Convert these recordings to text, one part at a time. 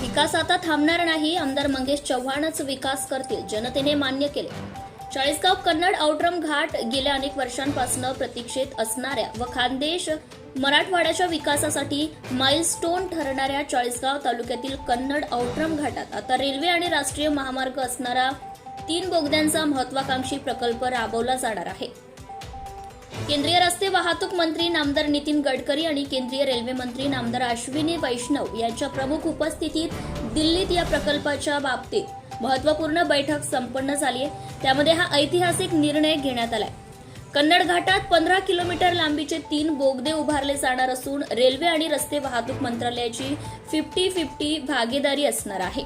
विकास आता थांबणार नाही आमदार मंगेश चव्हाणच विकास करतील जनतेने मान्य केले. चाळीसगाव कन्नड औटरम घाट गेल्या अनेक वर्षांपासून प्रतीक्षेत असणाऱ्या व खानदेश मराठवाड्याच्या विकासासाठी माइलस्टोन ठरणाऱ्या चाळीसगाव तालुक्यातील कन्नड औटरम घाटात आता रेल्वे आणि राष्ट्रीय महामार्ग असणारा तीन बोगद्यांचा महत्वाकांक्षी प्रकल्प राबवला जाणार आहे. केंद्रीय रस्ते वाहतूक मंत्री नामदार नितीन गडकरी आणि केंद्रीय रेल्वे मंत्री नामदार अश्विनी वैष्णव यांच्या प्रमुख उपस्थितीत दिल्लीत या प्रकल्पाच्या बाबतीत महत्त्वपूर्ण बैठक संपन्न झाली आहे. त्यामध्ये हा ऐतिहासिक निर्णय घेण्यात आलाय. कन्नड घाटात पंधरा किलोमीटर लांबीचे तीन बोगदे उभारले जाणार असून रेल्वे आणि रस्ते वाहतूक मंत्रालयाची फिफ्टी फिफ्टी भागीदारी असणार आहे.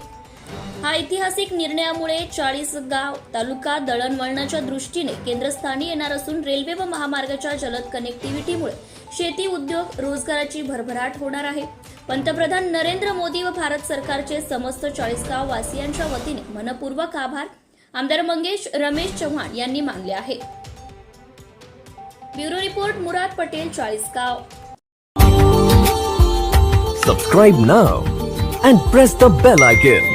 हा ऐतिहासिक निर्णयामुळे चाळीसगाव तालुका दळणवळणाच्या दृष्टीने केंद्रस्थानी येणार असून रेल्वे व महामार्गाच्या जलद कनेक्टिव्हिटीमुळे शेती उद्योग रोजगाराची भरभराट होणार आहे. पंतप्रधान नरेंद्र मोदी व भारत सरकारचे समस्त चाळीसगाव वासियांच्या वतीने मनपूर्वक आभार. आमदार मंगेश रमेश चव्हाण यांनी मानले आहे. Bureau report Murad Patel Chalisgaon subscribe now and press the bell icon